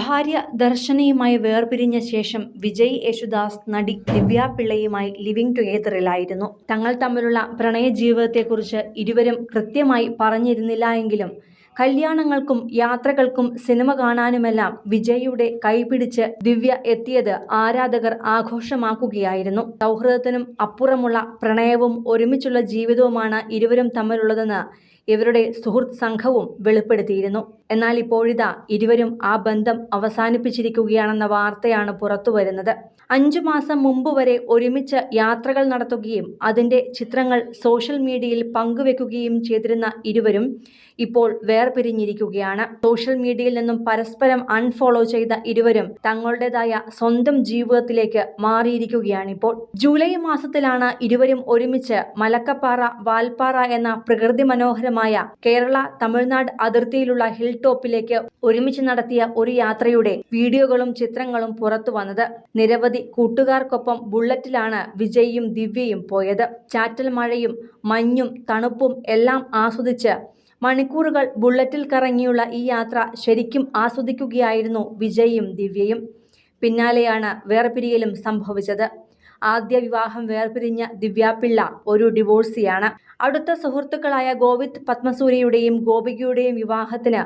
ഭാര്യ ദർശനയുമായി വേർപിരിഞ്ഞ ശേഷം വിജയ് യേശുദാസ് നടി ദിവ്യ പിള്ളയുമായി ലിവിംഗ് ടുഗേദറിലായിരുന്നു. തങ്ങൾ തമ്മിലുള്ള പ്രണയ ജീവിതത്തെക്കുറിച്ച് ഇരുവരും കൃത്യമായി പറഞ്ഞിരുന്നില്ല എങ്കിലും കല്യാണങ്ങൾക്കും യാത്രകൾക്കും സിനിമ കാണാനുമെല്ലാം വിജയ്യുടെ കൈപിടിച്ച് ദിവ്യ എത്തിയത് ആരാധകർ ആഘോഷമാക്കുകയായിരുന്നു. സൗഹൃദത്തിനും അപ്പുറമുള്ള പ്രണയവും ഒരുമിച്ചുള്ള ജീവിതവുമാണ് ഇരുവരും തമ്മിലുള്ളതെന്ന് ഇവരുടെ സുഹൃത്ത് സംഘവും വെളിപ്പെടുത്തിയിരുന്നു. എന്നാൽ ഇപ്പോഴിതാ ഇരുവരും ആ ബന്ധം അവസാനിപ്പിച്ചിരിക്കുകയാണെന്ന വാർത്തയാണ് പുറത്തുവരുന്നത് അഞ്ചു മാസം മുമ്പ് വരെ ഒരുമിച്ച് യാത്രകൾ നടത്തുകയും അതിന്റെ ചിത്രങ്ങൾ സോഷ്യൽ മീഡിയയിൽ പങ്കുവെക്കുകയും ചെയ്തിരുന്ന ഇരുവരും ഇപ്പോൾ വേർപിരിഞ്ഞിരിക്കുകയാണ്. സോഷ്യൽ മീഡിയയിൽ നിന്നും പരസ്പരം അൺഫോളോ ചെയ്ത ഇരുവരും തങ്ങളുടേതായ സ്വന്തം ജീവിതത്തിലേക്ക് മാറിയിരിക്കുകയാണിപ്പോൾ. ജൂലൈ മാസത്തിലാണ് ഇരുവരും ഒരുമിച്ച് മലക്കപ്പാറ വാൽപ്പാറ എന്ന പ്രകൃതി മനോഹരമായ കേരള തമിഴ്നാട് അതിർത്തിയിലുള്ള ഹിൽ ടോപ്പിലേക്ക് ഒരുമിച്ച് നടത്തിയ ഒരു യാത്രയുടെ വീഡിയോകളും ചിത്രങ്ങളും പുറത്തു വന്നത്. നിരവധി കൂട്ടുകാർക്കൊപ്പം ബുള്ളറ്റിലാണ് വിജയും ദിവ്യയും പോയത്. ചാറ്റൽ മഴയും മഞ്ഞും തണുപ്പും എല്ലാം ആസ്വദിച്ച് മണിക്കൂറുകൾ ബുള്ളറ്റിൽ കറങ്ങിയുള്ള ഈ യാത്ര ശരിക്കും ആസ്വദിക്കുകയായിരുന്നു വിജയും ദിവ്യയും. പിന്നാലെയാണ് വേർപിരിയലും സംഭവിച്ചത്. ആദ്യ വിവാഹം വേർപിരിഞ്ഞ ദിവ്യാപിള്ള ഒരു ഡിവോഴ്സിയാണ്. അടുത്ത സുഹൃത്തുക്കളായ ഗോവിന്ദ് പത്മസൂര്യയുടെയും ഗോപികയുടെയും വിവാഹത്തിന്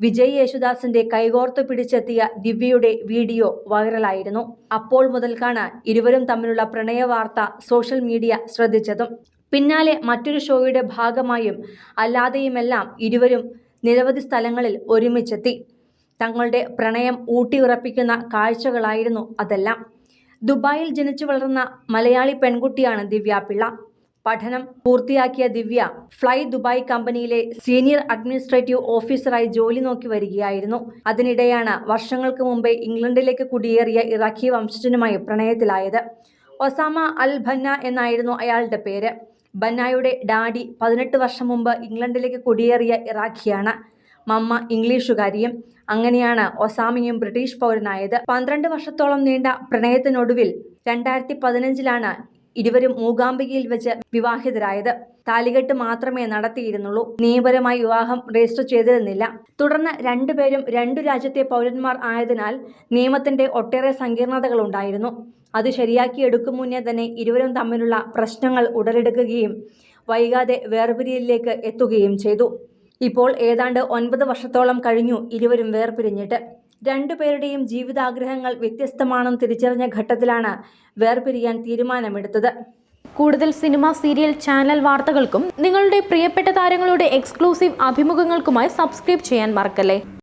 വിജയ് യേശുദാസിന്റെ കൈകോർത്ത് പിടിച്ചെത്തിയ ദിവ്യയുടെ വീഡിയോ വൈറലായിരുന്നു. അപ്പോൾ മുതൽക്കാണ് ഇരുവരും തമ്മിലുള്ള പ്രണയ വാർത്ത സോഷ്യൽ മീഡിയ ശ്രദ്ധിച്ചതും. പിന്നാലെ മറ്റൊരു ഷോയുടെ ഭാഗമായും അല്ലാതെയുമെല്ലാം ഇരുവരും നിരവധി സ്ഥലങ്ങളിൽ ഒരുമിച്ചെത്തി. തങ്ങളുടെ പ്രണയം ഊട്ടിയുറപ്പിക്കുന്ന കാഴ്ചകളായിരുന്നു അതെല്ലാം. ദുബായിൽ ജനിച്ചു വളർന്ന മലയാളി പെൺകുട്ടിയാണ് ദിവ്യ പിള്ള. പഠനം പൂർത്തിയാക്കിയ ദിവ്യ ഫ്ലൈ ദുബായ് കമ്പനിയിലെ സീനിയർ അഡ്മിനിസ്ട്രേറ്റീവ് ഓഫീസറായി ജോലി നോക്കി വരികയായിരുന്നു. അതിനിടെയാണ് വർഷങ്ങൾക്ക് മുമ്പേ ഇംഗ്ലണ്ടിലേക്ക് കുടിയേറിയ ഇറാഖി വംശജനുമായി പ്രണയത്തിലായത്. ഒസാമ അൽ ഭന്ന എന്നായിരുന്നു അയാളുടെ പേര്. ബന്നായുടെ ഡാഡി പതിനെട്ട് വർഷം മുമ്പ് ഇംഗ്ലണ്ടിലേക്ക് കുടിയേറിയ ഇറാഖിയാണ്. മമ്മ ഇംഗ്ലീഷുകാരിയും. അങ്ങനെയാണ് ഒസാമിയും ബ്രിട്ടീഷ് പൗരനായത്. പന്ത്രണ്ട് വർഷത്തോളം നീണ്ട പ്രണയത്തിനൊടുവിൽ രണ്ടായിരത്തി പതിനഞ്ചിലാണ് ഇരുവരും മൂകാംബികയിൽ വെച്ച് വിവാഹിതരായത്. താലികെട്ട് മാത്രമേ നടത്തിയിരുന്നുള്ളൂ. നിയമപരമായി വിവാഹം രജിസ്റ്റർ ചെയ്തിരുന്നില്ല. തുടർന്ന് രണ്ടുപേരും രണ്ടു രാജ്യത്തെ പൗരന്മാർ ആയതിനാൽ നിയമത്തിന്റെ ഒട്ടേറെ സങ്കീർണതകൾ ഉണ്ടായിരുന്നു. അത് ശരിയാക്കിയെടുക്കും മുന്നേ തന്നെ ഇരുവരും തമ്മിലുള്ള പ്രശ്നങ്ങൾ ഉടലെടുക്കുകയും വൈകാതെ വേർപിരിയലിലേക്ക് എത്തുകയും ചെയ്തു. ഇപ്പോൾ ഏതാണ്ട് ഒൻപത് വർഷത്തോളം കഴിഞ്ഞു ഇരുവരും വേർപിരിഞ്ഞിട്ട്. രണ്ടുപേരുടെയും ജീവിതാഗ്രഹങ്ങൾ വ്യത്യസ്തമാണെന്ന് തിരിച്ചറിഞ്ഞ ഘട്ടത്തിലാണ് വേർപിരിയാൻ തീരുമാനമെടുത്തത്. കൂടുതൽ സിനിമ സീരിയൽ ചാനൽ വാർത്തകൾക്കും നിങ്ങളുടെ പ്രിയപ്പെട്ട താരങ്ങളുടെ എക്സ്ക്ലൂസീവ് അഭിമുഖങ്ങൾക്കുമായി സബ്സ്ക്രൈബ് ചെയ്യാൻ മറക്കല്ലേ?